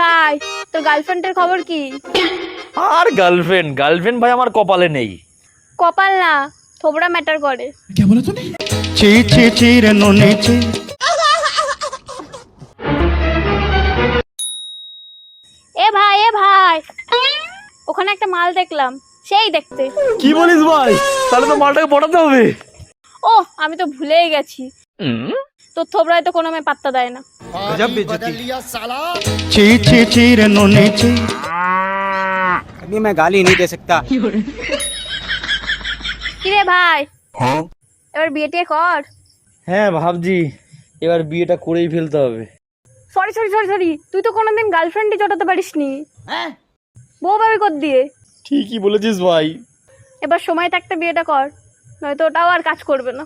ভাই তোর গার্লফ্রেন্ডের খবর কি? আর গার্লফ্রেন্ড গার্লফ্রেন্ড ভাই আমার কপালে নেই। কপাল না থোবড়া ম্যাটার করে। ছি ছি ছি রে নুনি ছি। এ ভাই এ ভাই ওখানে একটা মাল দেখলাম সেই দেখতে। কি বলিস ভাই? তাহলে তো মালটাকে পটাতে হবে। ও আমি তো ভুলেই গেছি। তোর থোবড়ায় তো কোনো মেয়ে পাত্তা দেয় না ছি ছি ছি রে নুনি ছি अभी मैं गाली नहीं दे सकता কিরে ভাই এবার বিয়ে টিয়ে কর হ্যাঁ ভাবছি এবার বিয়েটা করেই ফেলতে হবে সরি সরি সরি সরি তুই তো কোনোদিন গার্লফ্রেন্ডই জটাতে পারিস নি বউ ভাবি কর দিয়ে ঠিকই বলেছিস ভাই এবার সময় থাকতে বিয়েটা কর নয়তো ওটাও আর কাজ করবে না